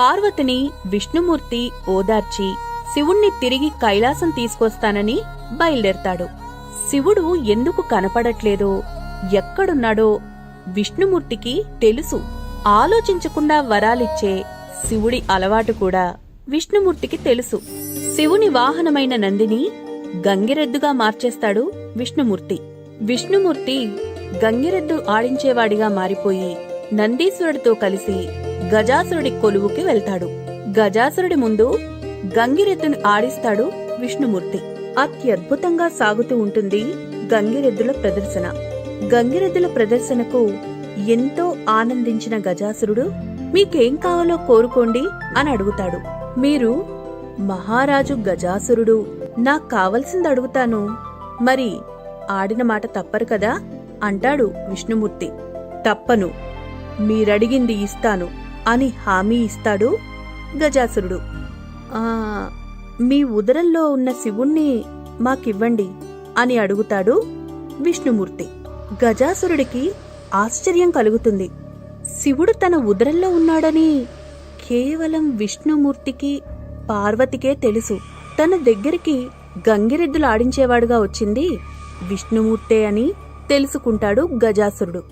పార్వతిని విష్ణుమూర్తి ఓదార్చి శివుణ్ణి తిరిగి కైలాసం తీసుకొస్తానని బయలుదేరతాడు. శివుడు ఎందుకు కనపడట్లేదో ఎక్కడున్నాడో విష్ణుమూర్తికి తెలుసు. ఆలోచించకుండా వరాలిచ్చే శివుడి అలవాటు కూడా విష్ణుమూర్తికి తెలుసు. శివుని వాహనమైన నందిని గంగిరెద్దుగా మార్చేస్తాడు విష్ణుమూర్తి. విష్ణుమూర్తి గంగిరెద్దు ఆడించేవాడిగా మారిపోయి నందీశ్వరుడితో కలిసి గజాసురుడి కొలువుకి వెళ్తాడు. గజాసురుడి ముందు గంగిరెద్దును ఆడిస్తాడు విష్ణుమూర్తి. అత్యద్భుతంగా సాగుతూ ఉంటుంది గంగిరెద్దుల ప్రదర్శన. గంగిరెద్దుల ప్రదర్శనకు ఎంతో ఆనందించిన గజాసురుడు మీకేం కావాలో కోరుకోండి అని అడుగుతాడు. మీరు మహారాజు గజాసురుడు నాకు కావలసింది అడుగుతాను. మరి ఆడిన మాట తప్పరు కదా అంటాడు విష్ణుమూర్తి. తప్పను. మీరడిగింది ఇస్తాను. అని హామీ ఇస్తాడు గజాసురుడు. మీ ఉదరంలో ఉన్న శివుణ్ణి మాకివ్వండి అని అడుగుతాడు విష్ణుమూర్తి. గజాసురుడికి ఆశ్చర్యం కలుగుతుంది. శివుడు తన ఉదరంలో ఉన్నాడని కేవలం విష్ణుమూర్తికి పార్వతికే తెలుసు. తన దగ్గరికి గంగిరెద్దులు ఆడించేవాడుగా వచ్చింది విష్ణుమూర్తే అని తెలుసుకుంటాడు గజాసురుడు.